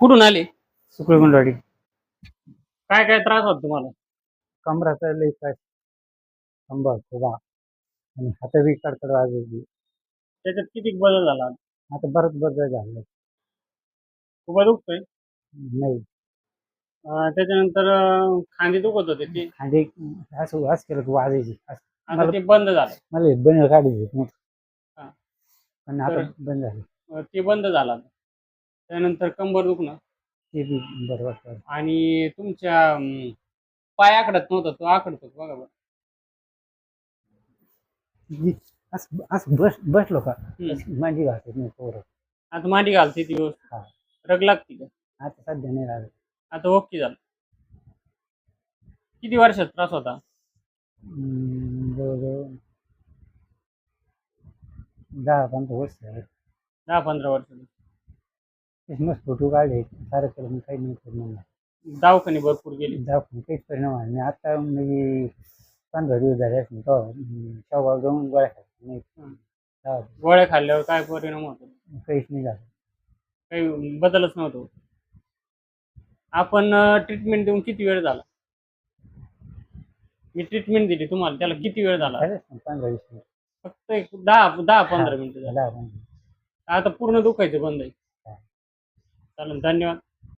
कुठून आले? सुकळगुंडवाडी काय काय त्रास होत तुम्हाला? कमराचा लई त्रास. कंबर खुबा आणि हात बी कडकड वाजवली. त्याच्यात किती बदल झाला? आता बरंच बदल झालं. खूप दुखतोय? नाही. अं, त्याच्यानंतर अं, खांदे दुखत होते ते? खांदे असं असं केलं की वाजायची. असं आता ते बंद झालं. मला बंद काढायची. पण आता बंद झालं. अं, ते बंद झालं. त्यानंतर कंबर दुखणं. ते बी बरं वाटतं आणि तुमच्या अं, पाय आकडत नव्हता तो आकडतो बघा बरं. जी- असं असं बस बसलो का? हम्म. मांडी घालत नाही पोरं. आता मांडी घालते ती व्यवस्थित. रग लागते का? आता सध्या नाही लागत. आता ओके झालं. किती वर्षात त्रास होता? हम्म, जवळजवळ दहा पंधरा वर्ष झाले. दहा पंधरा वर्ष. मस्त फोटो काढले मग काही नाही परिणाम नाही. दवाखाने भरपूर गेले. दाखवून काहीच परिणाम आहे नाही. आता म्हणजे पंधरा दिवस झाले असतील तो शेवगाव जाऊन गोळ्या खायच्या नाही. हा, गोळ्या खाल्ल्यावर काय परिणाम होतो? काहीच नाही झालं. काही बदलच नव्हतो. आपण ट्रीटमेंट देऊन किती वेळ झाला? मी ट्रीटमेंट दिली तुम्हाला त्याला किती वेळ झाला? झाले असतील पंधरा वीस दिवस फक्त एक दहा दहा पंधरा मिनिटं झाली. पंधरा आता पूर्ण दुखायचं बंद आहे. चालेल धन्यवाद.